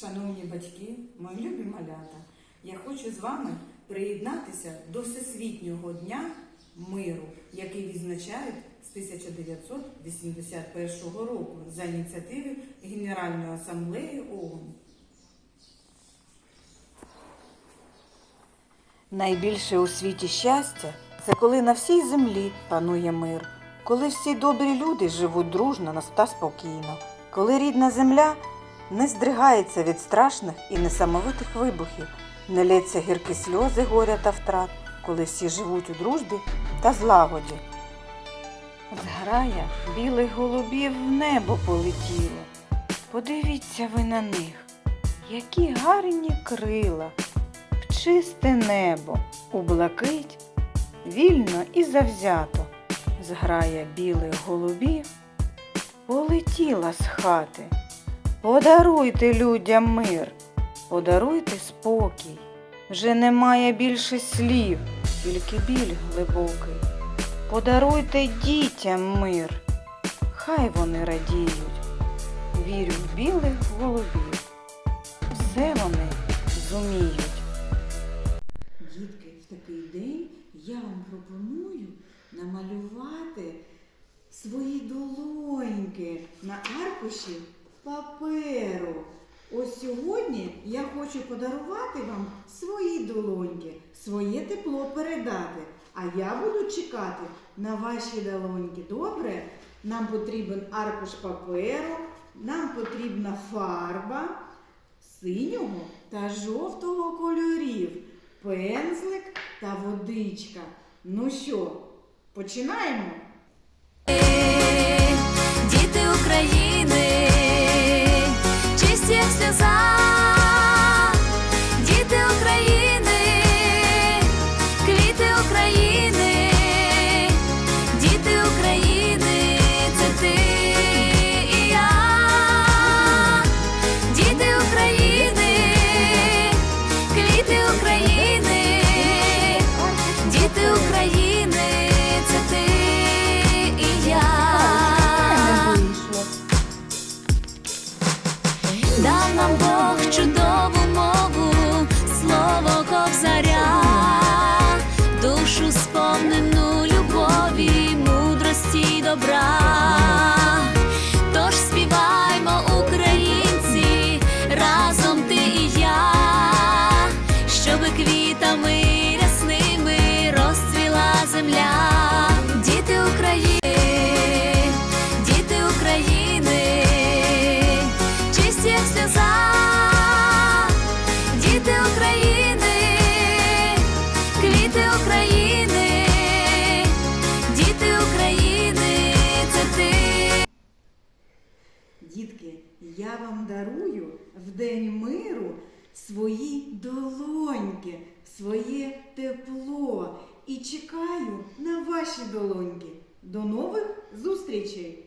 Шановні батьки, мої любі малята, я хочу з вами приєднатися до Всесвітнього дня миру, який відзначають з 1981 року за ініціативи Генеральної асамблеї ООН. Найбільше у світі щастя це коли на всій землі панує мир, коли всі добрі люди живуть дружно та спокійно, коли рідна земля не здригається від страшних і несамовитих вибухів, не лється гіркі сльози горя та втрат, коли всі живуть у дружбі та злагоді. Зграя білих голубів в небо полетіло. Подивіться ви на них, які гарні крила в чисте небо, у блакить, вільно і завзято, зграя білих голубів, полетіла з хати. Подаруйте людям мир, подаруйте спокій. Вже немає більше слів, тільки біль глибокий. Подаруйте дітям мир, хай вони радіють. Вірю в білих голубів, все вони зуміють. Дітки, в такий день я вам пропоную намалювати свої долоньки на аркуші паперу. Ось сьогодні я хочу подарувати вам свої долоньки, своє тепло передати. А я буду чекати на ваші долоньки. Добре? Нам потрібен аркуш паперу, нам потрібна фарба синього та жовтого кольорів, пензлик та водичка. Ну що, починаємо? Дав нам Бог чудову мову, слово ковзаря, душу сповнену любові, мудрості й добра. Тож співаймо, українці, разом ти і я, щоби квітами я вам дарую в День миру свої долоньки, своє тепло і чекаю на ваші долоньки. До нових зустрічей!